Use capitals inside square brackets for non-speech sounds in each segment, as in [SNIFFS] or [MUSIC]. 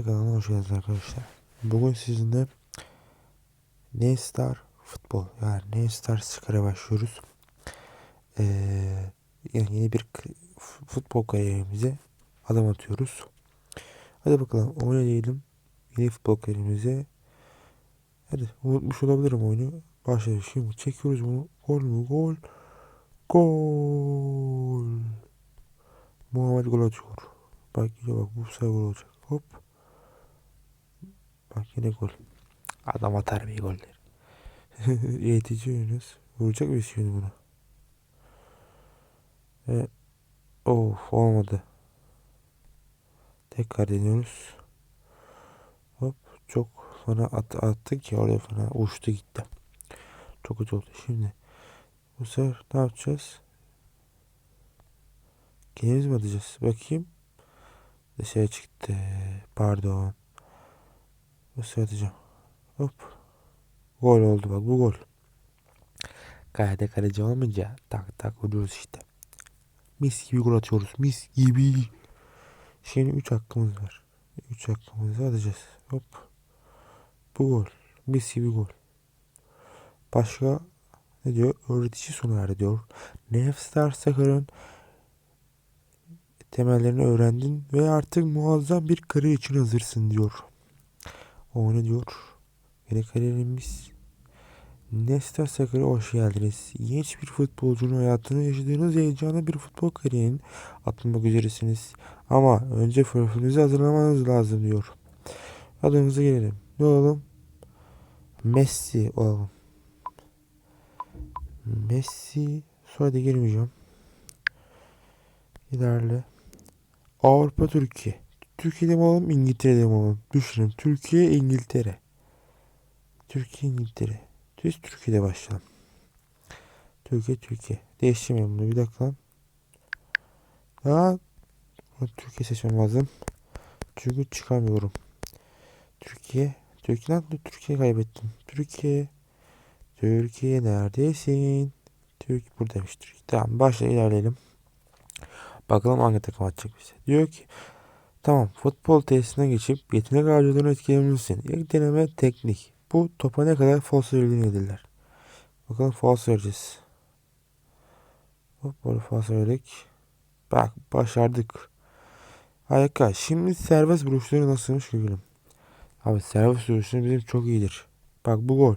Stars kanalına hoş geldiniz arkadaşlar. Bugün sizinle N-Star futbol yani N-Star Scar'a başlıyoruz. Ee, yani yeni bir futbol kariyerimize adım atıyoruz. Hadi bakalım oyuna diyelim. Yeni futbol kariyerimize. Hadi unutmuş olabilirim oyunu. Başlayalım şimdi çekiyoruz bunu. Gol mü? Gol. Gol. Muhammed gol atıyor. Bak bak bu sefer gol olacak. Hop. Bak yine gol. Adam atar bir golleri. [LAUGHS] Eğitici Yunus. Vuracak mı şimdi bunu? E, of olmadı. Tekrar deniyoruz. Hop çok fena at, attık ki oraya fena uçtu gitti. Çok kötü oldu. Şimdi bu sefer ne yapacağız? Kendimiz mi atacağız? Bakayım. Dışarı çıktı. Pardon. Atacağım. Hop. Gol oldu bak bu gol. Kalede kaleci olmayınca tak tak vuruyoruz işte. Mis gibi gol atıyoruz. Mis gibi. Şimdi 3 hakkımız var. 3 hakkımızı atacağız. Hop. Bu gol. Mis gibi gol. Başka ne diyor? Öğretici sona erdi diyor. Nefstar Sakar'ın temellerini öğrendin ve artık muazzam bir kariyer için hazırsın diyor. O ne diyor? Yeni kariyerimiz Nesta Sakar'a hoş geldiniz. Genç bir futbolcunun hayatını yaşadığınız heyecanlı bir futbol kariyerinin atlamak üzeresiniz. Ama önce profilinizi hazırlamanız lazım diyor. Adınıza gelelim. Ne olalım? Messi olalım. Messi. Sonra da girmeyeceğim. İlerle. Avrupa Türkiye. Türkiye'de mi olalım İngiltere'de mi olalım? Düşünün. Türkiye İngiltere. Türkiye İngiltere. Biz Türkiye'de başlayalım. Türkiye Türkiye. Değiştirmeyelim bunu bir dakika lan. Aa, Türkiye seçmem lazım. Çünkü çıkamıyorum. Türkiye. Türkiye lan Türkiye kaybettim. Türkiye. Türkiye neredesin? Türk buradaymış Türkiye. Tamam başla ilerleyelim. Bakalım hangi takım atacak bize. Diyor ki tamam futbol tesisine geçip yetenek harcadığını etkileyebilirsin. İlk deneme teknik. Bu topa ne kadar falso verildiğini bilirler. Bakalım falso vereceğiz. Hop böyle falso verdik. Bak başardık. Harika. Şimdi serbest vuruşları nasılmış görelim. Abi serbest vuruşları bizim çok iyidir. Bak bu gol.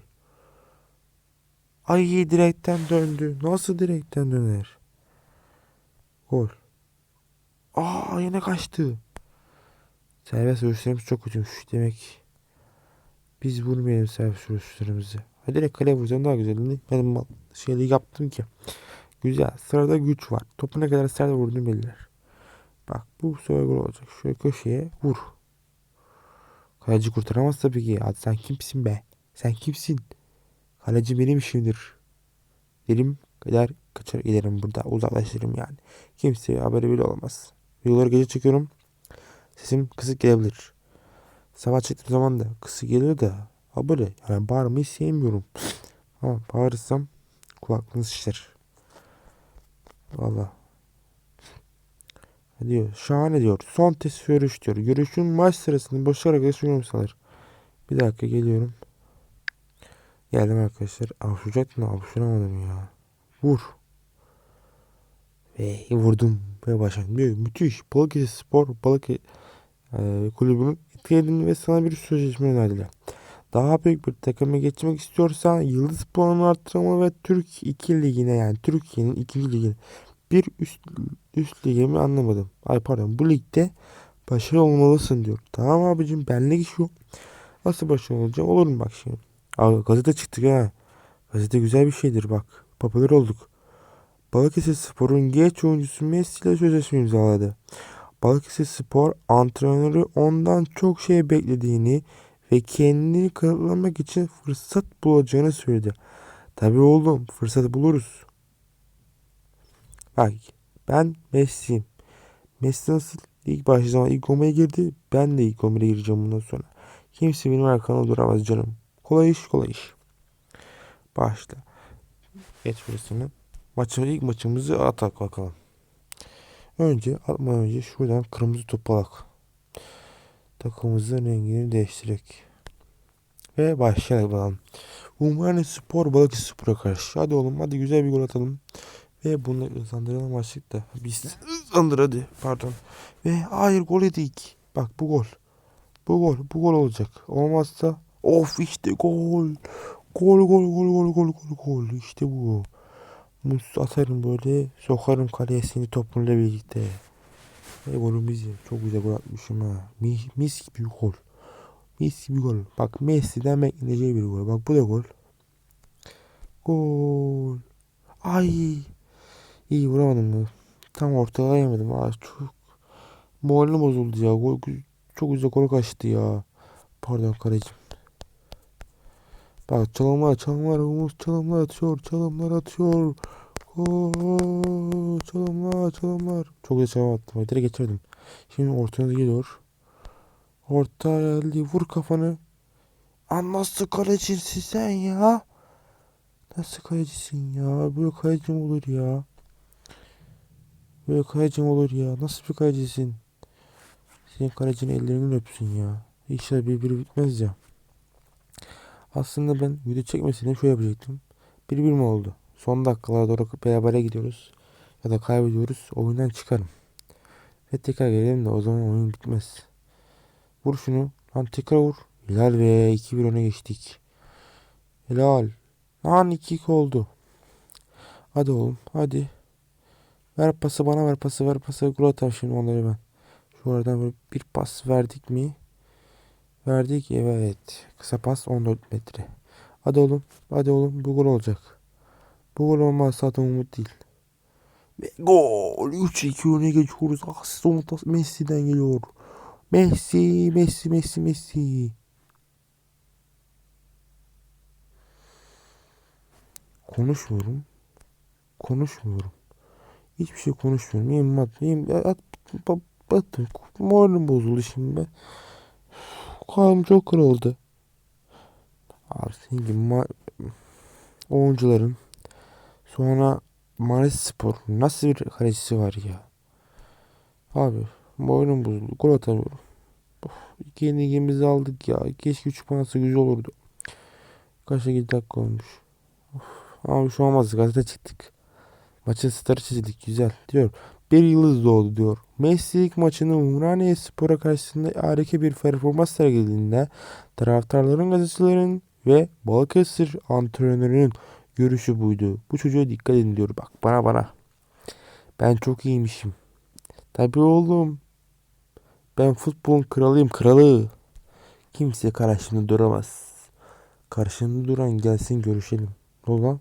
Ay direkten döndü. Nasıl direkten döner? Gol. Aa yine kaçtı. Serbest vuruşlarımız çok kötüymüş. Demek biz vurmayalım serbest vuruşlarımızı. Ha direkt kaleye vursam daha güzel. Benim şeyleri yaptım ki. Güzel. Sırada güç var. Topu ne kadar sert vurduğunu belirler. Bak bu sefer gol olacak. Şöyle köşeye vur. Kaleci kurtaramaz tabii ki. Hadi sen kimsin be? Sen kimsin? Kaleci benim işimdir. Derim kadar kaçar giderim burada. Uzaklaşırım yani. Kimseye haberi bile olmaz. Videoları gece çekiyorum. Sesim kısık gelebilir. Sabah çektiğim zaman da kısık geliyor da. Ha böyle yani bağırmayı sevmiyorum. [SNIFFS] Ama bağırırsam kulaklığınız şişer. Valla. Diyor. Şahane diyor. Son test görüş diyor. Görüşün maç sırasında başararak yaşıyorum sanır. Bir dakika geliyorum. Geldim arkadaşlar. Avuşacaktım da avuşturamadım ya. Vur. Ve vurdum. Ve başladım. Müthiş. Balıkesir Spor Balıkesir e, kulübünün etkilediğini ve sana bir sözleşme önerdiler. Daha büyük bir takıma geçmek istiyorsan yıldız puanını arttırmalı ve Türk 2 ligine yani Türkiye'nin 2. ligine bir üst, üst lige mi anlamadım. Ay pardon bu ligde başarılı olmalısın diyor. Tamam abicim benlik iş yok. Nasıl başarılı olacağım olur mu bak şimdi. Abi gazete çıktık ha. Gazete güzel bir şeydir bak. Popüler olduk. Balıkesir Spor'un geç oyuncusu Messi ile sözleşme imzaladı. Balıkesir Spor antrenörü ondan çok şey beklediğini ve kendini kanıtlamak için fırsat bulacağını söyledi. Tabii oğlum fırsat buluruz. Bak ben Messi'yim. Messi nasıl ilk başta zaman ilk 11'e girdi. Ben de ilk 11'e gireceğim bundan sonra. Kimse benim arkamda duramaz canım. Kolay iş kolay iş. Başla. Geç burasını. Maçı, ilk maçımızı atak bakalım. Önce atmadan önce şuradan kırmızı topu alak. takımımızın rengini değiştirerek. Ve başlayalım bakalım. Umrani Spor Balıkesirspor'a karşı. Hadi oğlum hadi güzel bir gol atalım. Ve bunu hızlandıralım açtık da. Biz hızlandır hadi. Pardon. Ve hayır gol yedik. Bak bu gol. Bu gol. Bu gol olacak. Olmazsa of işte gol. Gol gol gol gol gol gol gol. İşte bu. Mus atarım böyle. Sokarım kaleye seni topuyla birlikte. Ve golümüz. Çok güzel gol atmışım ha. Mis, mis gibi bir gol. Mis gibi gol. Bak Messi'den bekleneceği bir gol. Bak bu da gol. Gol. Ay. İyi vuramadım mı? Tam ortalayamadım. Aa, çok moralim bozuldu ya. Gol, çok güzel gol kaçtı ya. Pardon kalecim. Bak çalımlar çalımlar Umut çalımlar atıyor çalımlar atıyor. Gol çalımlar çalımlar. Çok güzel çalım attım. Direkt geçirdim. Şimdi ortaya geliyor. Orta geldi vur kafanı. An nasıl kalecisin sen ya? Nasıl kalecisin ya? Böyle kaleci mi olur ya? Böyle kaleci mi olur ya? Nasıl bir kalecisin? Senin kalecinin ellerini öpsün ya. İnşallah birbiri bitmez ya. Aslında ben video çekmeseydim şöyle yapacaktım. Bir bir mi oldu? Son dakikalara doğru berabere gidiyoruz. Ya da kaybediyoruz. Oyundan çıkarım. Ve tekrar gelelim de o zaman oyun bitmez. Vur şunu. Lan tekrar vur. Helal ve 2-1 öne geçtik. Helal. Lan 2-2 oldu. Hadi oğlum hadi. Ver pası bana ver pası ver pası. Gol atar şimdi onları ben. Şu aradan böyle bir pas verdik mi? Verdik evet. Kısa pas 14 metre. Hadi oğlum. Hadi oğlum. Bu gol olacak. Bu gol olmazsa zaten umut değil. Ve gol. 3-2 öne geçiyoruz. Asist Umut Messi'den geliyor. Messi, Messi, Messi, Messi. Konuşmuyorum. Konuşmuyorum. Hiçbir şey konuşmuyorum. Yiyeyim at, at, at, moralim bozuldu şimdi ben. Kalbim çok kırıldı. Gibi ma- oyuncuların sonra Maris Spor nasıl bir kalecisi var ya. Abi boynum bozuldu. Gol atamıyorum. Of, iki yenilgimizi aldık ya. Keşke 3 puan güzel olurdu. Kaç 7 dakika olmuş. Of, abi şu an olmaz. Gazete çıktık. Maçın starı çizildik. Güzel diyor. Bir yıldız doğdu diyor. Messi ilk maçını Umraniye Spor'a karşısında harika bir performans sergilediğinde taraftarların, gazetecilerin ve Balıkesir antrenörünün görüşü buydu. Bu çocuğa dikkat edin diyor. Bak bana bana. Ben çok iyiymişim. Tabii oğlum. Ben futbolun kralıyım kralı. Kimse karşımda duramaz. Karşımda duran gelsin görüşelim. Ne oldu lan?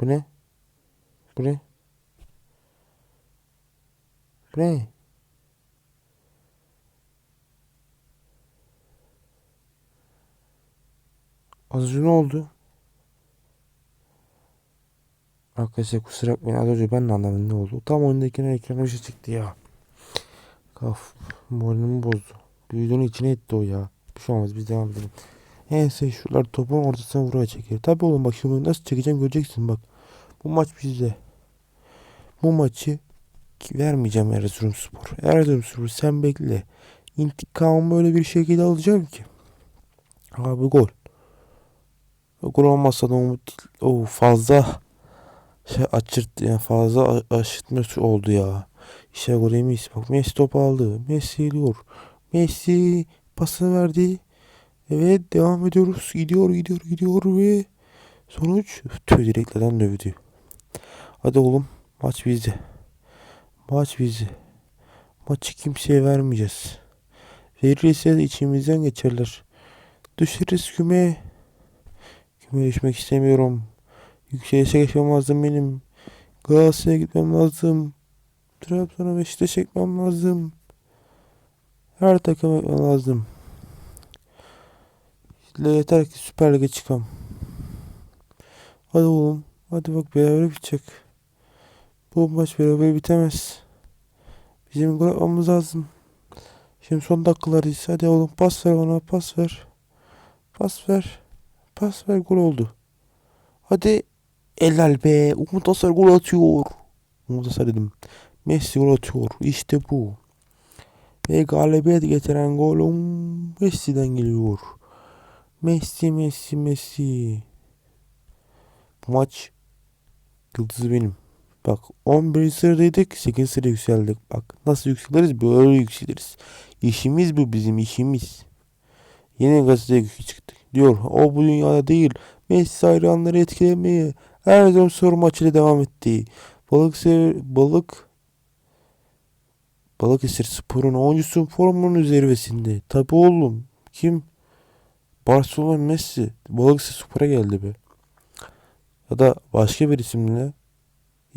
Bu ne? Bu ne? Ne? Az ne oldu? Arkadaşlar kusura bakmayın az önce ben de anlamadım ne oldu. Tam oyundayken ekrana bir şey çıktı ya. Kaf moralimi bozdu. Büyüdüğünün içine etti o ya. Bir şey olmaz biz devam edelim. Neyse şuralar topun ortasına vuraya çeker. Tabi oğlum bak şimdi nasıl çekeceğim göreceksin bak. Bu maç bizde. Bu maçı vermeyeceğim Erzurumspor. Erzurumspor sen bekle. İntikamımı öyle bir şekilde alacağım ki. Abi gol. Gol olmazsa da umut. Oo, fazla şey açırt yani fazla aşırtma oldu ya. İşte gol emeyiz. Bak Messi top aldı. Messi geliyor. Messi pasını verdi. Evet devam ediyoruz. Gidiyor gidiyor gidiyor ve sonuç tüy direklerden dövdü. Hadi oğlum maç bizde. Maç bizde. Maçı kimseye vermeyeceğiz. Verirse de içimizden geçerler. Düşeriz küme. Küme düşmek istemiyorum. Yükselişe geçmem lazım benim. Galatasaray'a gitmem lazım. Trabzon'a Beşiktaş'a gitmem lazım. Her takıma gitmem lazım. İşte yeter ki Süper Lig'e çıkam. Hadi oğlum. Hadi bak beraber bitecek. Bu maç beraber bitemez. Bizim gol atmamız lazım. Şimdi son dakikalardayız. Hadi oğlum pas ver bana pas ver. Pas ver. Pas ver gol oldu. Hadi Helal be. Umut Asar gol atıyor. Umut Asar dedim. Messi gol atıyor. İşte bu. Ve galibiyet getiren golüm Messi'den geliyor. Messi Messi Messi. Bu maç yıldızı benim. Bak 11. sıradaydık 8. sıraya yükseldik. Bak nasıl yükseliriz böyle yükseliriz. İşimiz bu bizim işimiz. Yeni gazeteye çıktık. Diyor o bu dünyada değil. Messi hayranları etkilemeye zaman soru maçıyla devam etti. Balık sever, balık Balıkesir Spor'un oyuncusu formunun zirvesinde. Tabi oğlum. Kim? Barcelona Messi. Balıkesir Spor'a geldi be. Ya da başka bir isimle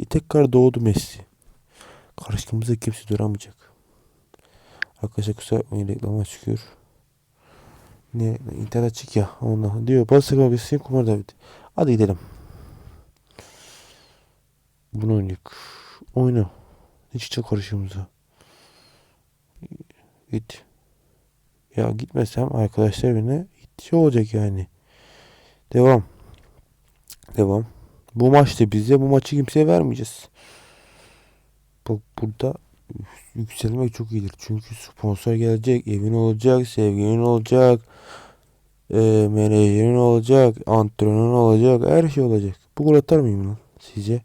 tekrar doğdu Messi. Karşımızda kimse duramayacak. Arkadaşlar kusura bakmayın reklama çıkıyor. Ne internet açık ya ondan diyor. Balıkesir Balıkesir Kumar David. Hadi gidelim. Bunu oynayak. Oyna. Ne çıkacak karşımıza? Git. Ya gitmesem arkadaşlar beni şey olacak yani. Devam. Devam. Bu maçta bize bu maçı kimseye vermeyeceğiz. Bak burada yükselmek çok iyidir. Çünkü sponsor gelecek, evin olacak, sevgilin olacak, e, menajerin olacak, antrenörün olacak, her şey olacak. Bu gol atar mıyım lan sizce?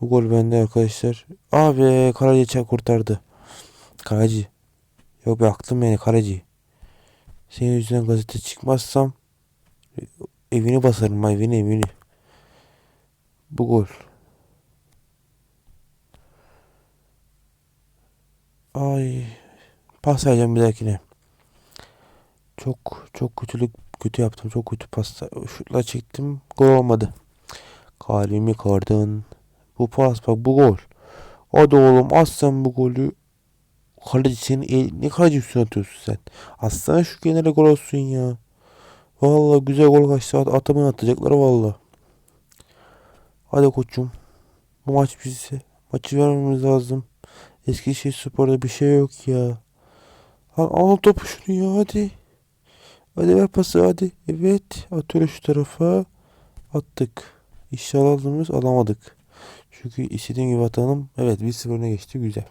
Bu gol bende arkadaşlar. Abi kaleci kurtardı. Kaleci. Yok be aklım beni kaleci. Senin yüzünden gazete çıkmazsam evini basarım evini evini. Bu gol. Ay. Pas vereceğim bir dahakine. Çok çok kötülük kötü yaptım. Çok kötü pasta. Şutla çektim. Gol olmadı. Kalbimi kırdın. Bu pas bak bu gol. Hadi oğlum sen bu golü. Kaleci senin el, ne kaleci üstüne atıyorsun sen. Aslında şu kenara gol olsun ya. Vallahi güzel gol kaçtı. At, atımını atacaklar vallahi. Hadi koçum. Bu maç bize. Maçı vermemiz lazım. Eskişehir Spor'da bir şey yok ya. Al, al topu şunu ya hadi. Hadi ver pası hadi. Evet. Atıyor şu tarafa. Attık. İnşallah aldığımız alamadık. Çünkü istediğim gibi atalım. Evet 1-0 öne geçti. Güzel.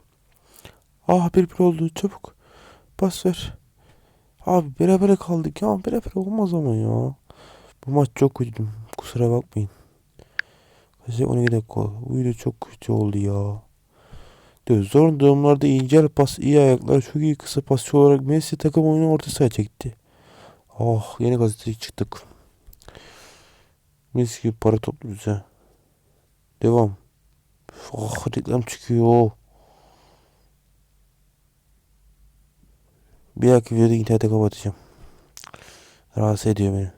Ah bir bir oldu. Çabuk. Pas ver. Abi beraber kaldık ya. Beraber olmaz ama ya. Bu maç çok kötüydüm. Kusura bakmayın. Kaçacak 12 dakika. Bu video çok kötü oldu ya. Diyor, zor durumlarda ince pas, iyi ayaklar, çok iyi kısa pasçı olarak Messi takım oyunu orta sahaya çekti. Oh yeni gazeteye çıktık. Messi gibi para topluyoruz ha. Devam. Oh reklam çıkıyor. Bir dahaki videoda internete kapatacağım. Rahatsız ediyor beni.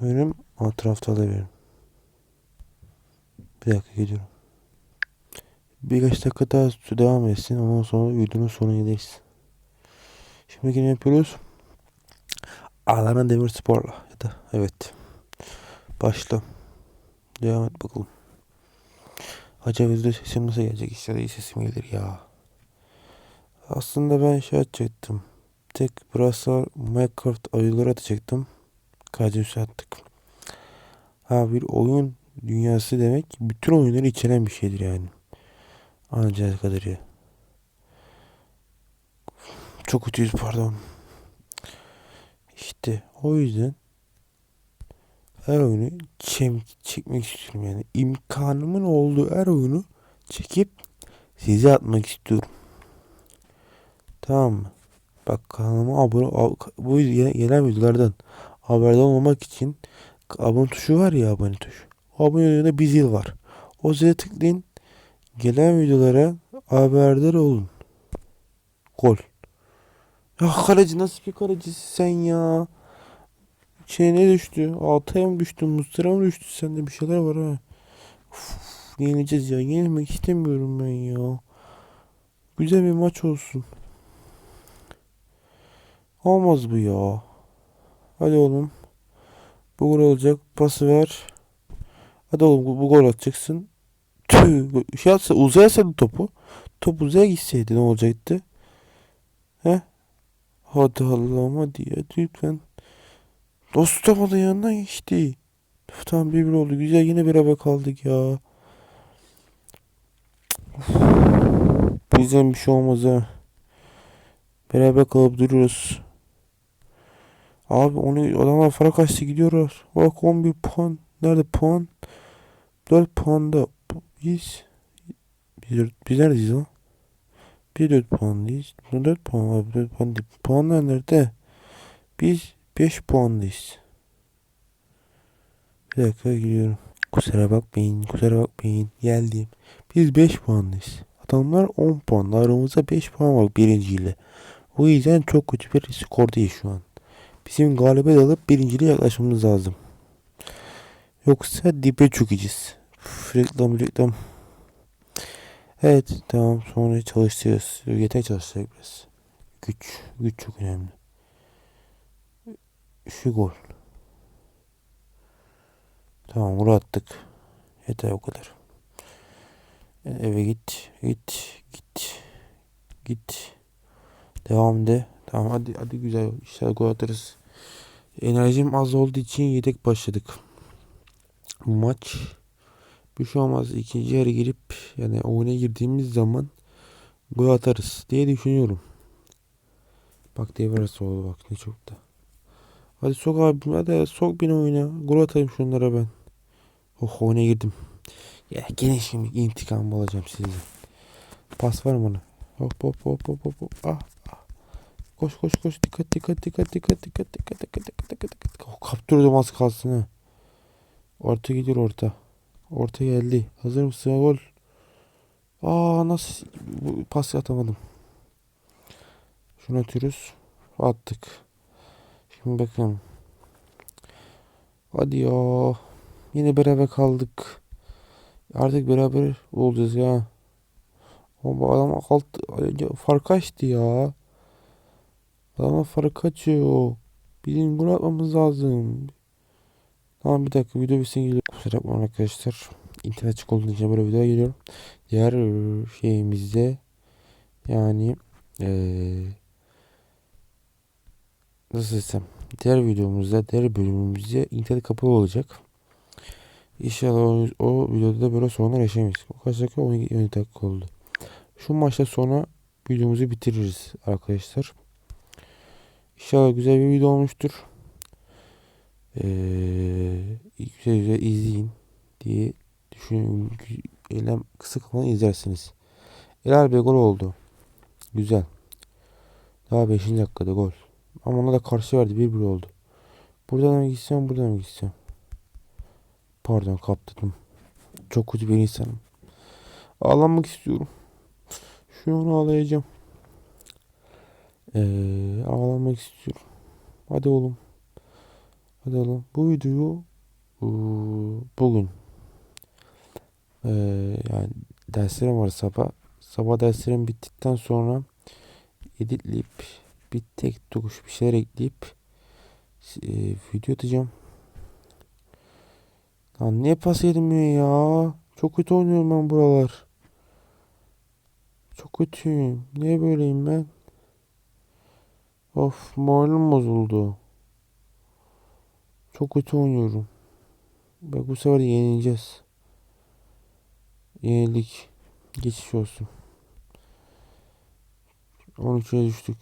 Benim alt tarafta alabilirim. Bir dakika geliyorum. Birkaç dakika daha su devam etsin. Ondan sonra videonun sonuna gideriz. Şimdi yine yapıyoruz. Adana Demirspor'la ya da evet. Başla. Devam et bakalım. Acaba videoda sesim nasıl gelecek? İşte iyi sesim gelir ya. Aslında ben şey atacaktım. Tek Brassar Minecraft ayıları atacaktım. Kaç attık. Ha bir oyun dünyası demek bütün oyunları içeren bir şeydir yani. Anlayacağız kadarıyla. Çok kötüyüz pardon. İşte o yüzden her oyunu çem çekmek istiyorum yani. imkanımın olduğu her oyunu çekip size atmak istiyorum. Tamam mı? Bak kanalıma abone bu gelen videolardan haberdar olmak için abone tuşu var ya abone tuşu. Abone üzerinde bir zil var. O zile tıklayın. Gelen videolara haberdar olun. Gol. Ya kaleci nasıl bir kalecisin sen ya? Şey ne düştü? Altıya mı düştü? Mısır'a mı düştü? Sende bir şeyler var ha. Uf, yenileceğiz ya. Yenilmek istemiyorum ben ya. Güzel bir maç olsun. Olmaz bu ya. Hadi oğlum. Bu olacak. Pası ver. Hadi oğlum bu, bu gol atacaksın. Tüh. Şey atsa uzayasaydı topu. Top uzaya gitseydi ne olacaktı? He? Hadi Allah'ım hadi ya lütfen. Dost tutamadı yanından geçti. Tamam bir bir oldu. Güzel yine beraber kaldık ya. Of. Bizden bir şey olmaz ha. Beraber kalıp duruyoruz. Abi onu adamlar fark açtı gidiyoruz. Bak 11 puan. Nerede puan? 4 puanda. Biz biz, biz neredeyiz lan? Biz 4 puandayız. 4 puan var. 4 puan değil. Puanlar nerede? Biz 5 puandayız. Bir dakika gidiyorum. Kusura bakmayın, kusura bakmayın. Geldim. Biz 5 puandayız. Adamlar 10 puan. Aramızda 5 puan var birinciyle. O yüzden çok kötü bir skordayız şu an. Bizim galibiyet alıp birinciliğe yaklaşmamız lazım. Yoksa dibe çökeceğiz. Üf, reklam reklam. Evet tamam sonra çalışacağız. Yeter çalışacak biraz. Güç. Güç çok önemli. Şu gol. Tamam bunu attık. Yeter o kadar. E, Eve git. Git. Git. Git. Devam de. Tamam hadi hadi güzel. İnşallah gol atarız. Enerjim az olduğu için yedek başladık. Maç bir şey olmaz. İkinci yarı girip yani oyuna girdiğimiz zaman gol atarız diye düşünüyorum. Bak devre oldu bak ne çok da. Hadi sok abi hadi sok beni oyuna. Gol atayım şunlara ben. Oh oyuna girdim. Ya gene şimdi intikam alacağım sizden. Pas var mı ona? Hop hop hop hop hop. Ah, ah. Koş koş koş dikkat dikkat dikkat dikkat dikkat dikkat dikkat dikkat dikkat dikkat. Oh, kaptırdım az kalsın ha. Orta gidiyor orta. Orta geldi. Hazır mısın gol? Aa nasıl bu pas atamadım. Şunu atıyoruz. Attık. Şimdi bakalım. Hadi ya. Yine beraber kaldık. Artık beraber olacağız ya. Ama adam alt fark açtı ya. Adama fark açıyor. Bizim gol atmamız lazım. Tamam bir dakika video bitsin geliyor. Kusura bakmayın arkadaşlar. İnternet açık olduğu için böyle video geliyorum. Diğer e, şeyimizde yani eee nasıl desem diğer videomuzda diğer bölümümüzde internet kapalı olacak. İnşallah o, o videoda da böyle sorunlar yaşamayız. O kaç dakika 12 12 dakika oldu. Şu maçta sonra videomuzu bitiririz arkadaşlar. İnşallah güzel bir video olmuştur. Ee, güzel güzel izleyin diye düşünüyorum. Eylem kısa kalan izlersiniz. Elal Bey gol oldu. Güzel. Daha 5. dakikada gol. Ama ona da karşı verdi. 1-1 oldu. Buradan mı gitsem buradan mı gitsem? Pardon kaptırdım. Çok kötü bir insanım. Ağlamak istiyorum. Şu an ağlayacağım. Ee, ağlamak istiyorum. Hadi oğlum. Hadi oğlum. Bu videoyu ıı, bugün ee, yani derslerim var sabah. Sabah derslerim bittikten sonra editleyip bir tek dokuş bir şeyler ekleyip e, video atacağım. Lan niye pas edilmiyor ya? Çok kötü oynuyorum ben buralar. Çok kötüyüm. Niye böyleyim ben? Of moralim bozuldu. Çok kötü oynuyorum. Bak bu sefer yenileceğiz. Yenildik. Geçiş olsun. 13'e düştük.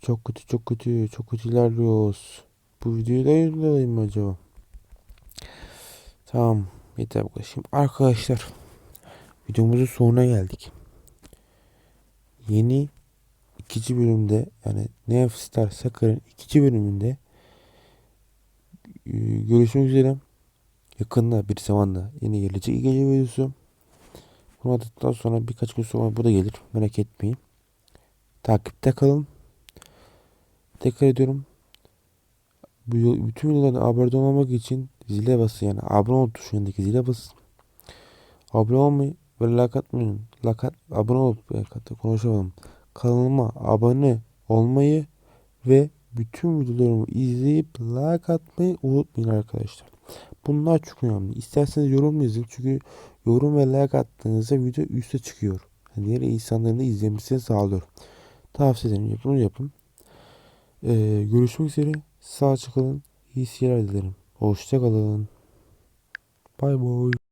Çok kötü çok kötü çok kötü ilerliyoruz. Bu videoyu da yayınlayayım mı acaba? Tamam yeter bu kadar. Şimdi arkadaşlar videomuzun sonuna geldik. Yeni ikinci bölümde yani Nef Star Soccer'ın ikinci bölümünde görüşmek üzere. Yakında bir zamanda yeni gelecek iyi gece videosu. Bunu attıktan sonra birkaç gün sonra bu da gelir. Merak etmeyin. Takipte kalın. Tekrar ediyorum. Bu yol- bütün videolardan abone olmak için zile basın yani abone ol tuşundaki zile basın. Abone olmayı ve like atmayı, like at, abone olup like konuşamadım. Kanalıma abone olmayı ve bütün videolarımı izleyip like atmayı unutmayın arkadaşlar. Bunlar çok önemli. İsterseniz yorum yazın çünkü yorum ve like attığınızda video üste çıkıyor. Yani diğer insanların da izlemesini sağlıyor. Tavsiye ederim bunu yapın. Ee, görüşmek üzere. Sağ kalın. İyi seyirler dilerim. Hoşça kalın. Bay bay.